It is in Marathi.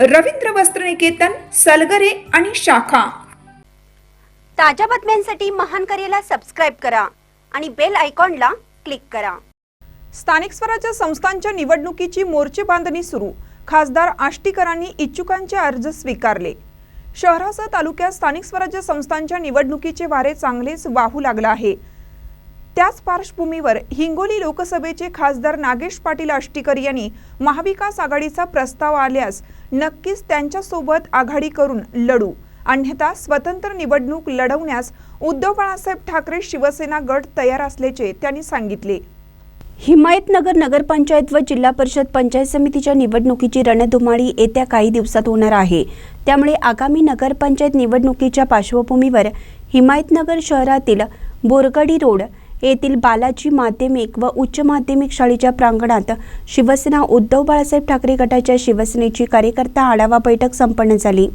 रवींद्र वस्त्रनिकेतन सलगरे आणि शाखा. ताज्या बातम्यांसाठी महान करेला सबस्क्राईब करा आणि बेल आयकॉनला क्लिक करा. स्थानिक स्वराज्य संस्थांच्या निवडणुकीची मोर्चे बांधणी सुरू. खासदार आष्टीकरांनी इच्छुकांचे अर्ज स्वीकारले. शहरासह तालुक्यात स्थानिक स्वराज्य संस्थांच्या निवडणुकीचे वारे चांगलेच वाहू लागलं आहे. त्याच पार्श्वभूमीवर हिंगोली लोकसभेचे खासदार नागेश पाटील आष्टीकर यांनी महाविकास आघाडीचा प्रस्ताव आल्यास नक्कीच त्यांच्यासोबत आघाडी करून लढू. अन्यथा स्वतंत्र निवडणूक लढवण्यास उद्धव बाळासाहेब ठाकरे शिवसेना गट तयार असल्याचे त्यांनी सांगितले. हिमायतनगर नगरपंचायत व जिल्हा परिषद पंचायत समितीच्या निवडणुकीची रणधुमाळी येत्या काही दिवसात होणार आहे. त्यामुळे आगामी नगरपंचायत निवडणुकीच्या पार्श्वभूमीवर हिमायतनगर शहरातील बोरगडी रोड येथील बालाजी माध्यमिक व उच्च माध्यमिक शाळेच्या प्रांगणात शिवसेना उद्धव बाळासाहेब ठाकरे गटाच्या शिवसेनेची कार्यकर्ता आढावा बैठक संपन्न झाली.